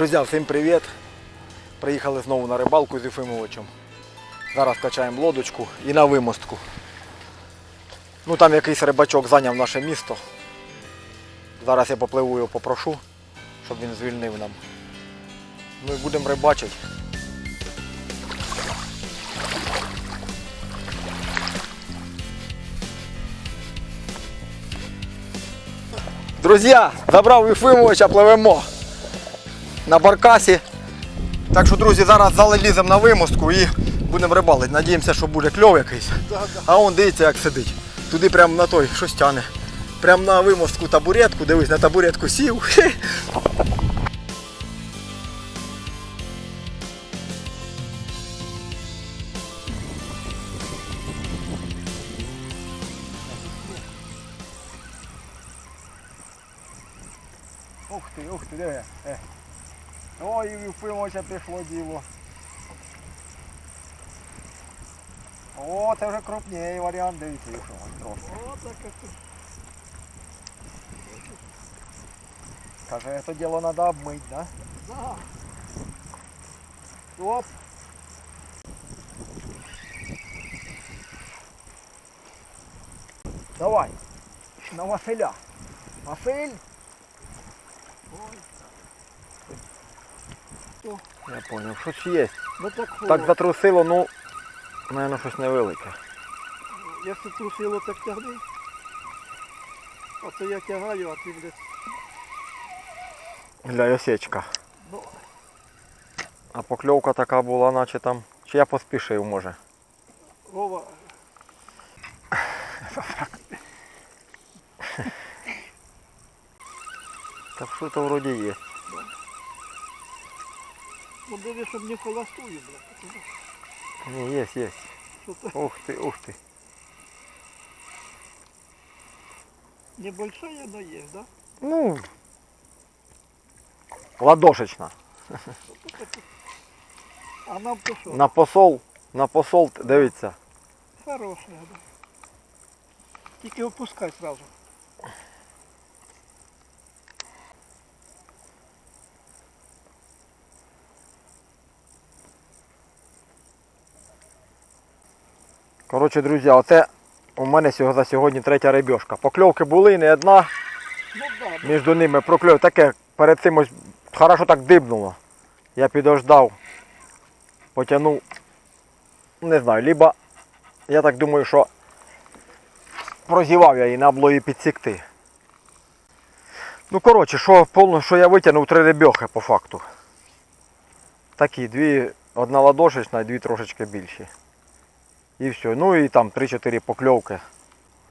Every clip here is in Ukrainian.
Друзі, всім привіт! Приїхали знову на рибалку з Єфимовичем. Зараз качаємо лодочку і на вимостку. Ну там якийсь рибачок зайняв наше місто. Зараз я попливу його попрошу, щоб він звільнив нам. Ну і будемо рибачити. Друзі, забрав Єфимовича, пливемо на баркасі. Так що, друзі, зараз заліземо на вимостку і будемо рибалити. Надіємося, що буде кльов якийсь. А он дивіться, як сидить. Туди прямо на той, щось тяне. Прямо на вимостку табуретку, дивись, на табуретку сів. Ух ти, ух ти, диви. Е. Ой, і впимося пішло діло. О, це вже крупніший варіант, дивіться, якщо ось трошки. О, так это. Каже, це діло треба обмити, да? Да. Оп. Давай. На Василя. Василь. Я понял, щось є. Ну так, Так затрусило, ну, напевно, щось невелике. Якщо трусило, так тягни. А то я тягаю, а ти, блядь, Для осечка. ну, А покльовка така була, наче там. Чи я поспішив, може. Вова, Так що то вроді є. ну диви, щоб не холостую, блядь. Ні, є, є. Що то Ух ти, ух ти. небольшая, но есть, да? Ну. Ладошечна. А нам то що? На посол, на посол, дивіться. Хорошая, да. Тільки опускай сразу. Коротше, друзі, оце у мене за сьогодні третя рибьошка. Покльовки були, не одна, між ними прокльов. Таке перед цим ось хорошо так дибнуло. Я підождав, потягнув. Не знаю, либо я так думаю, що прозівав я її, треба було її підсікти. Ну коротше, що, повно, що я витягнув три рибьохи по факту. Такі, дві, одна ладошечна і дві трошечки більші. І все. Ну і там 3-4 покльовки.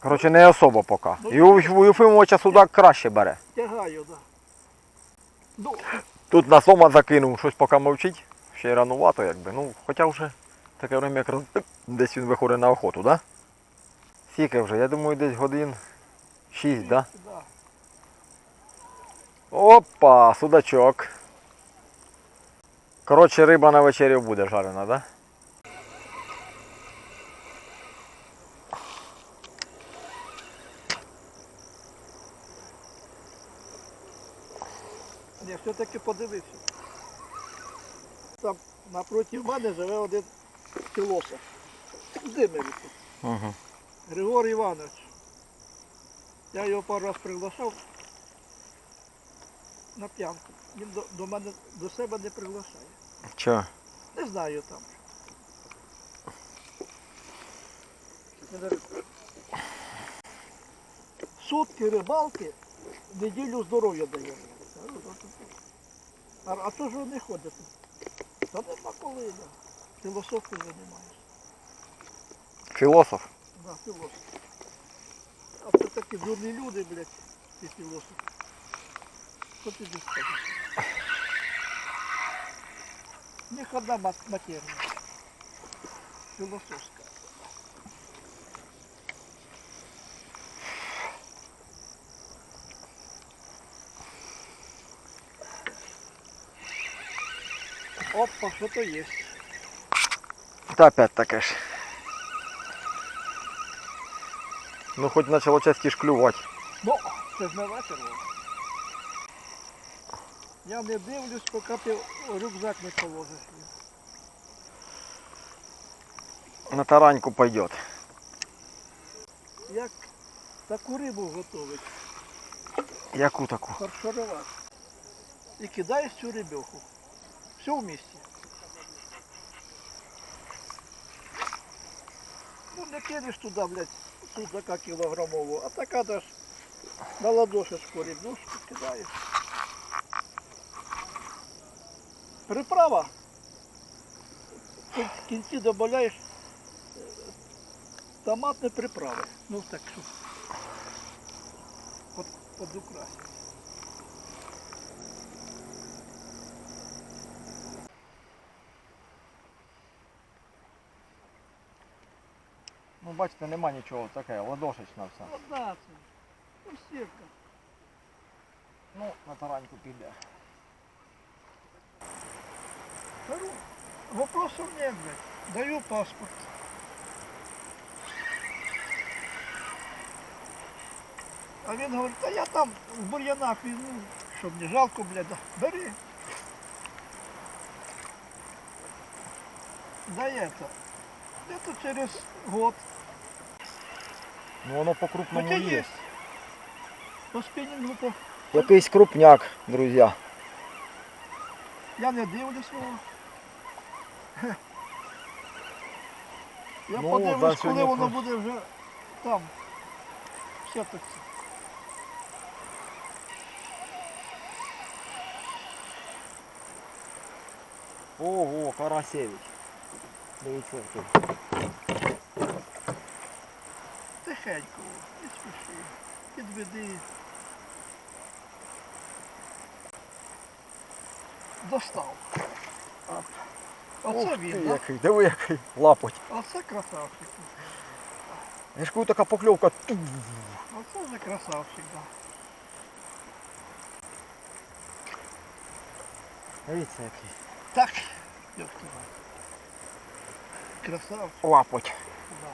Коротше, не особо поки. І у, Єфимовича судак краще бере. Тягаю, да. Ну, Тут на сома закинув, щось поки мовчить. Ще й ранувато якби. Ну, хоча вже таке время якраз десь він виходить на охоту, да? Скільки вже? Я думаю, десь годин 6, да? да. Опа, судачок. Коротше, риба на вечерю буде жарена, да? Ні, все-таки подивився. Там напроти мене живе один філософ. Димирівці. Угу. Григорій Іванович. Я його пару раз приглашав на п'янку. Він до, до мене до себе не приглашає. Чо? Не знаю там. Сутки рибалки, неділю здоров'я дає. А, а то ж ви не ходите? Та нема коли я. Філософією займаюся. Філософ. Да, філософ. А це такі дурні люди, блядь, ці філософи. Що ти тут скажеш? У них одна мат- матерія. Філософська. Опа, що то є. Та опять таке ж. Ну хоч почало частіше клювати. Ну, це ж не вечір. Я не дивлюсь, поки ти рюкзак не положиш. На тараньку пойдет. Як таку рибу готовить, Яку таку? фарширувати. І кидаєш цю рибеху. Все в місті. Ну не кинеш туди, блядь, судака кілограмову, а така даш на ладошечку рибнушку кидаєш. Приправа. В кінці додаєш е, томатні приправи. Ну так що. Под, подукрасить. Ну бачите, нема нічого таке, ладошечна все. Одна це. Ну, сітка. Ну, на тараньку піде. Беру. Вопросов нет, блядь. Даю паспорт. А він говорить, та я там в бур'янах візьму, щоб не жалко, блядь, да. бери. Да это. Это через год. Ну воно по-крупному тебе є. есть. По спінінгу то Якийсь крупняк, друзі. я не дивлюсь його. Я Ну, подивлюсь, да, коли сьогодні воно про- буде вже там. Все так. Ого, Карасевич. Дивіться тут. Тихенько, не спіши. Підведи. Достав. Оп. Оце Ух він, ти, да? який, диви який лапоть. Оце красавчик. Я ж кажу, така покльовка. Ту. Оце вже красавчик, да. Дивіться який. Так. Як ти. Красавчик, Лапоть. да.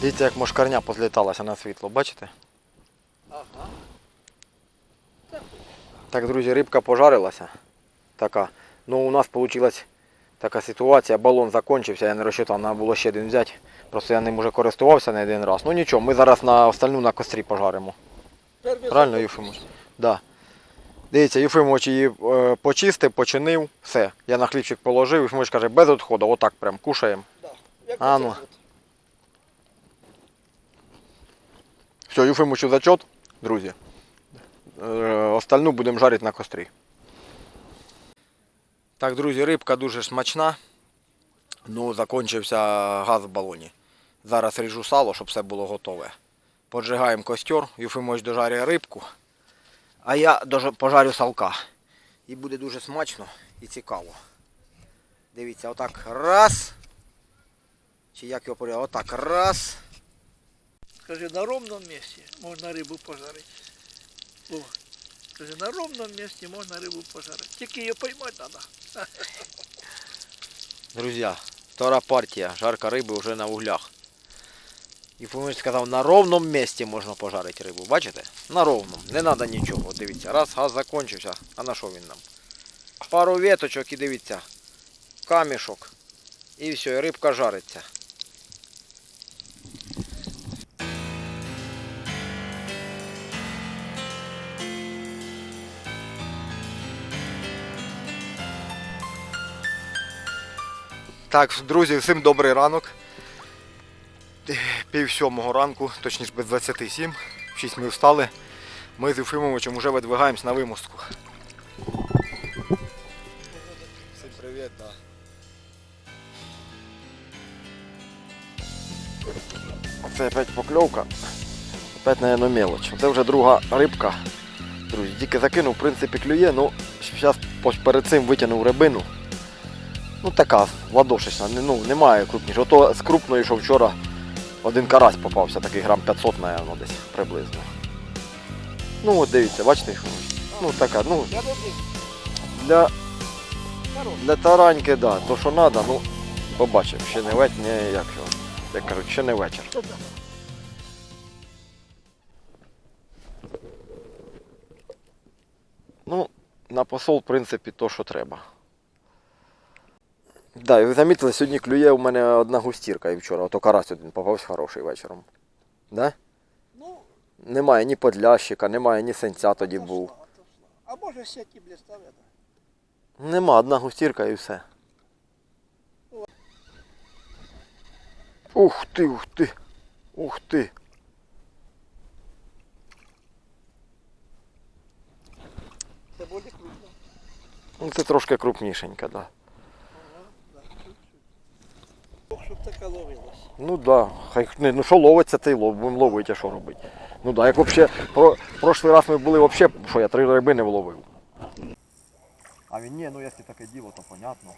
Дивіться, як мошкарня позліталася на світло, бачите? Ага. Так, друзі, рибка пожарилася. Така. Ну, у нас вийшла така ситуація, балон закінчився, я не розчитав, треба було ще один взяти. Просто я ним вже користувався не один раз. Ну нічого, ми зараз на остальну на кострі пожаримо. Правильно, Юфимович? Да. Дивіться, Юфимович її е, почистив, починив, все. Я на хлібчик положив, Юфимович каже, без відходу, отак прям кушаємо. Да. Як А, ну. Все, Юфимовичу зачет, друзі. Е, Остальну будемо жарити на кострі. Так, друзі, рибка дуже смачна. Ну, закінчився газ в балоні. Зараз ріжу сало, щоб все було готове. Поджигаємо костер, Юфимович дожарює рибку, а я пожарю салка. І буде дуже смачно і цікаво. Дивіться, отак раз. Чи як його порядок? Отак раз. Скажи, на ровном місці можна рибу пожарити. О, скажи, на ровном місці можна рибу пожарити. Тільки її поймати треба. Друзья, вторая партия, жарка рыби вже на углях. І Фомич сказав, на ровному місці можна пожарити рибу. Бачите? На ровному. Не треба нічого. Дивіться, раз газ закінчився, а на що він нам? Пару веточок і дивіться. Камішок. І все, рибка жариться. Так, друзі, всім добрий ранок. Пів сьомого ранку, точніше без 27. В 6 ми встали. Ми з Єфимовичем вже видвигаємось на вимостку. Привіт, да. Це опять покльовка. Опять, наверное, мелоч. Це вже друга рибка. Друзі, тільки закинув, в принципі, клює, ну, зараз перед цим витягнув рибину. Ну така ладошечна, ну, немає крупніше. Ото з крупної, що вчора один карась попався, такий грам 500, наверное, десь приблизно. Ну от дивіться, бачите, що? Ну така, ну для, для тараньки, да, то що треба, ну побачимо, ще не вечір, не як його. Як кажуть, ще не вечір. Ну, на посол, в принципі, то, що треба. Да, і ви замітили, сьогодні клює у мене одна густірка і вчора, ото карась один попався хороший вечором. Да? Ну, Немає ні подлящика, немає ні сенця тоді отошла, був. отошла. А може сеті бліставити? Нема, одна густірка і все. Ух ти, ух ти. Ух ти. Це буде крупно. Ну це трошки крупнішенька, да. Ага, да, чуть-чуть. Ох, щоб така ловилась. Ну да, хай не, ну що ловиться, ти лов, будемо ловити, а що робити. Ну да, як взагалі, про, прошлий раз ми були взагалі, що я три риби не вловив. А він ні, ну якщо таке діло, то понятно.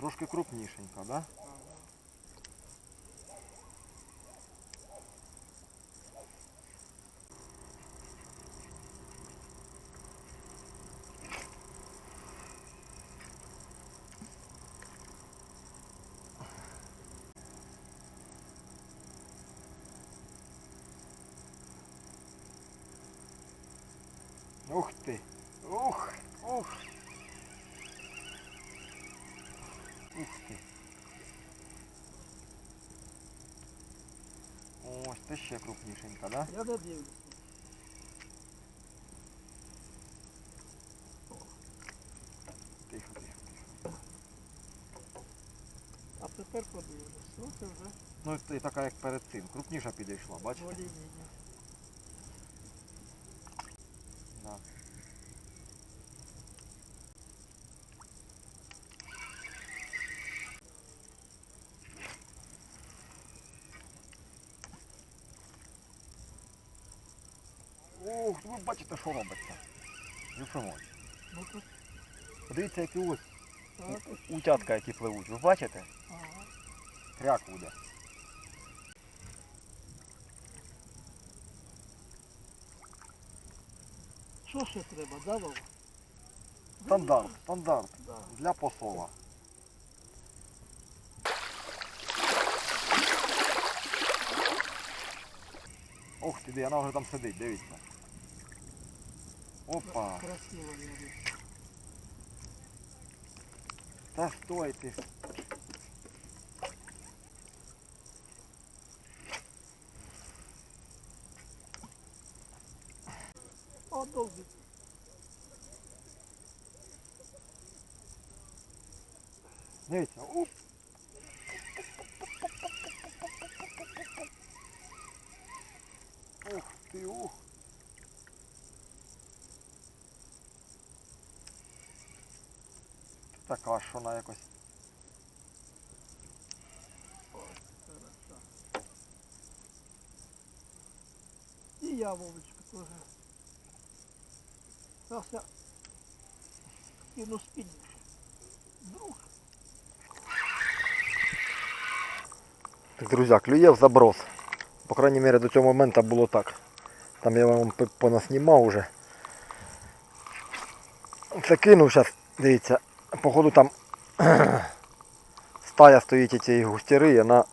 Трошки крупнішенька, да? Ух ти! Ух! Ух! Ух ти! Ось це ще крупнішенька, да? Я додивлюся. Тихо, тихо, тихо. А тепер подивлюсь. Ну це вже Ну і така як перед цим. Крупніша підійшла, бачите? воління. Да. Ох, ви бачите, що робиться. Ну тут Подивіться, які ось утятка, які пливуть. Ви бачите? Кряк буде. Що ще треба, да, Вова? Стандарт, стандарт. Для посола. Ух ти, вона вже там сидить, дивіться. Опа, Красиво та стой ти. О, довгий. Дивіться, уп. Ух ти, ух. Така ж вона якось. І я, Вовочка, теж. Зараз я кину спільніше. Друг. Так, друзі, клює в заброс. По крайній мірі до цього моменту було так. Там я вам понаснімав уже. Це кинув зараз, дивіться, походу там стая стоїть цієї густіри, і вона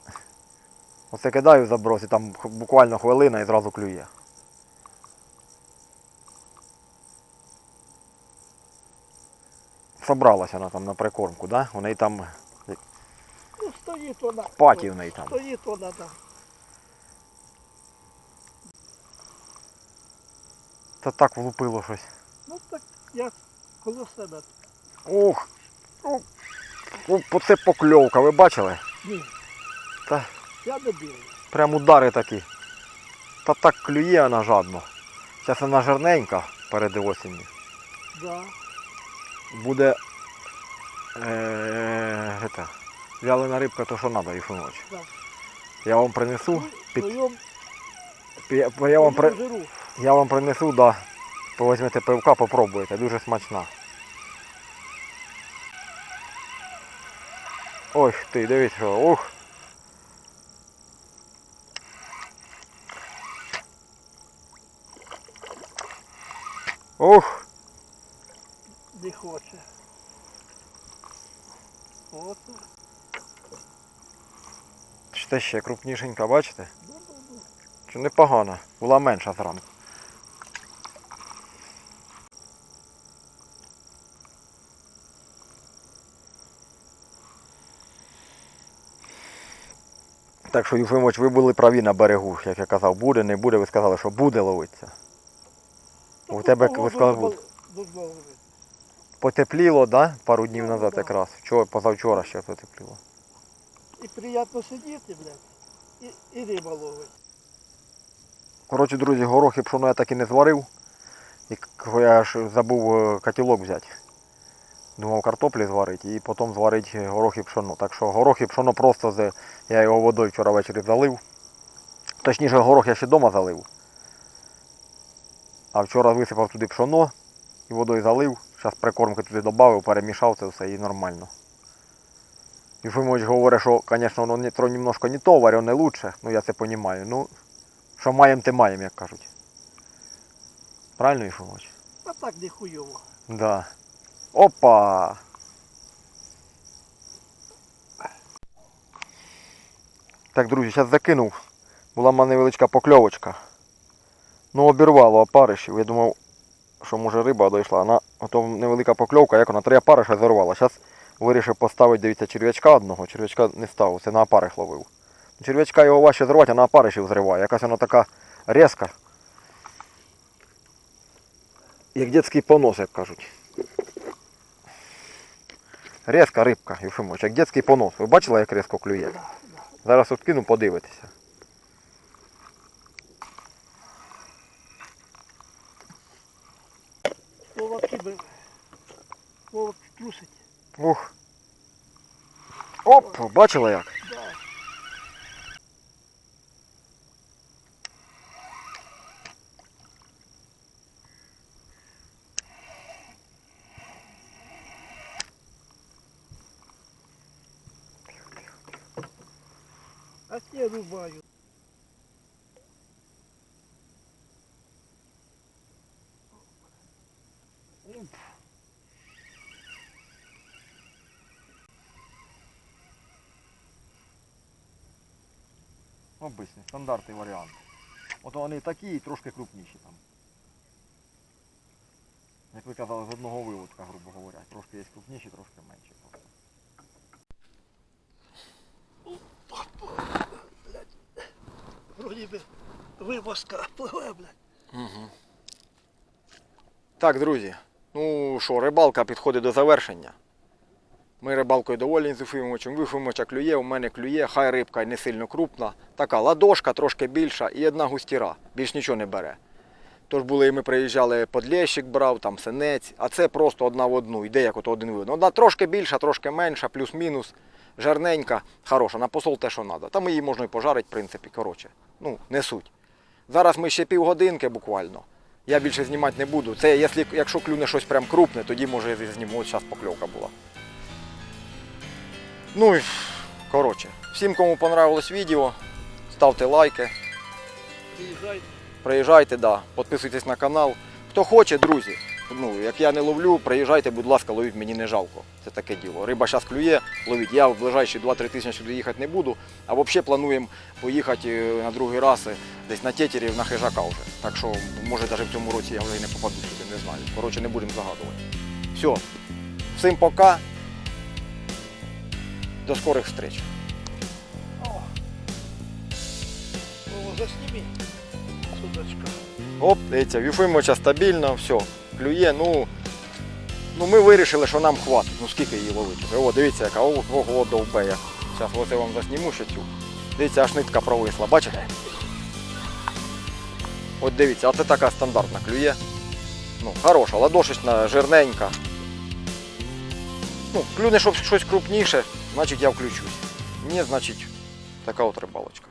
оце кидаю в заброс і там буквально хвилина і зразу клює. Собралась вона там на прикормку, да? У неї там Ну, стоїть вона. паті в неї там. Стоїть вона там. Та так влупило щось. Ну так як коло себе. Ух! Ух! Ну, Оце покльовка, ви бачили? Ні. Та Я дивлюсь. прям удари такі. Та так клює вона жадно. Зараз вона жирненька перед осінню. Да. буде е, это, вялена рибка, то що треба, Єфимович. Да. Я вам принесу. Під, Вдвоєм я, я, вам при, я вам принесу, да. Повізьмете пивка, попробуєте, дуже смачна. Ох ти, дивись, що, ух. Ух. не хоче. От. Це ще крупнішенька, бачите? Чи непогано. Була менша зранку. Так що, Юфимович, ви були праві на берегу, як я казав, буде, не буде, ви сказали, що буде ловитися. У тебе, ви сказали, буде. Потепліло, да? Пару днів назад якраз. Вчора, позавчора ще потепліло. І приємно сидіти, блядь, і, і риба ловить. Коротше, друзі, горох і пшоно я так і не зварив. І я ж забув е, котілок взяти. Думав картоплі зварити і потім зварити горох і пшоно. Так що горох і пшоно просто з... я його водою вчора ввечері залив. Точніше, горох я ще вдома залив. А вчора висипав туди пшоно і водою залив. Зараз прикормки туди додав, перемішав це все і нормально. Єфимович говорить, що, звісно, воно не, немножко не то, варене лучше. Ну я це розумію. Ну, що маємо, те маємо, як кажуть. Правильно, Єфимович? А так не хуйово. Да. Опа! Так, друзі, зараз закинув. Була в мене невеличка покльовочка. Ну, обірвало опаришів. Я думав, що може риба дійшла. Вона ото невелика покльовка, як вона три опариша зарвала. Зараз вирішив поставити, дивіться, черв'ячка одного. Черв'ячка не ставив, це на опариш ловив. Черв'ячка його важче зривати, а на опаришів зриває. Якась вона така різка. Як дитячий понос, як кажуть. Резка рибка, Юфимович, як дитячий понос. Ви бачили, як різко клює? Зараз откину, подивитися. Вова кибе. Вова трусить. Ух. Оп, бачила як? Да. А те рубаю. Обичний, стандартний варіант. От вони такі трошки крупніші там. Як ви казали, з одного виводка, грубо говоря. Трошки є крупніші, трошки менші. просто. Вроді би вивозка пливе, блядь. Так, друзі. Ну що, рибалка підходить до завершення. Ми рибалкою доволі з Ефимовичем. В клює, у мене клює, хай рибка не сильно крупна. Така ладошка трошки більша і одна густіра. Більш нічого не бере. Тож були, і ми приїжджали, подлєщик брав, там синець, а це просто одна в одну, йде як ото один видно. Одна трошки більша, трошки менша, плюс-мінус, жарненька, хороша, на посол те, що треба. Там її можна і пожарити, в принципі, коротше. Ну, не суть. Зараз ми ще півгодинки буквально. Я більше знімати не буду. Це якщо, якщо клюне щось прям крупне, тоді може я зніму. От зараз покльовка була. Ну і коротше. Всім, кому понравилось відео, ставте лайки, Приїжджайте. приїжджайте, да, підписуйтесь на канал. Хто хоче, друзі. Ну, як я не ловлю, приїжджайте, будь ласка, ловіть, мені не жалко. Це таке діло. Риба зараз клює, ловіть. Я в ближайші 2-3 тижні сюди їхати не буду. А взагалі плануємо поїхати е, на другий раз е, десь на тетерів на хижака вже. Так що, може, навіть в цьому році я вже і не попаду сюди, не знаю. Коротше, не будемо загадувати. Все. Всім пока. До скорих встреч. Засніми. Судочка. Оп, дивіться, Юфимовича стабільно, все, клює, ну. Ну ми вирішили, що нам хватить. Ну скільки її ловити? О, дивіться, яка ого, довбея. Зараз ось я вам засніму ще цю. Дивіться, аж нитка провисла, бачите? От дивіться, а це така стандартна клює. Ну, хороша, ладошечна, жирненька. Ну, клюне, щоб щось крупніше, значить я включусь. Ні, значить, така от рибалочка.